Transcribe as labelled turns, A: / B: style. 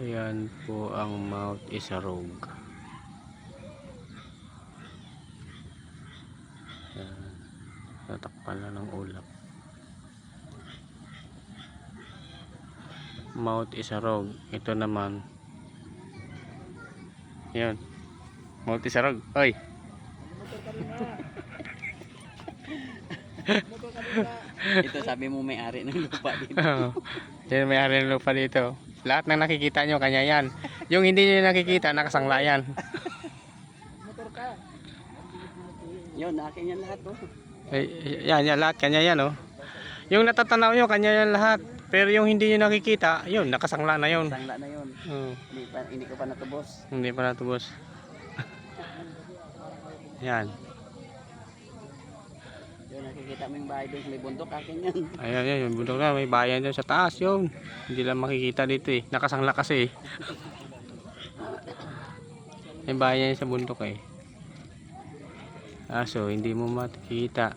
A: Ayan po ang Mount Isarog. Ayan. Tatakpan na ng ulap. Mount Isarog. Ito naman. Ayan. Mount Isarog. Oy.
B: Ito sabi mo may-ari ng lupa dito.
A: Yan may ari ng lupa dito. Lahat ng nakikita nyo, kanya yan. Yung hindi nyo nakikita, nakasangla yan.
B: Yun, akin yan lahat oh.
A: Ay, yan, yan, lahat, kanya yan, oh. Yung natatanaw nyo, kanya yan lahat. Pero yung hindi nyo nakikita, yun, nakasangla na yun.
B: Sangla na yun.
A: Oh,
B: Hindi, pa, hindi ko pa natubos.
A: hindi pa natubos. yan.
B: Nakikita mo yung bahay doon may bundok, akin yan.
A: Ayan, yan, yung bundok na, may bayan dyan sa taas, yun. Hindi lang makikita dito eh. Nakasangla kasi eh. May bayan sa bundok eh. Aso, hindi mo makikita.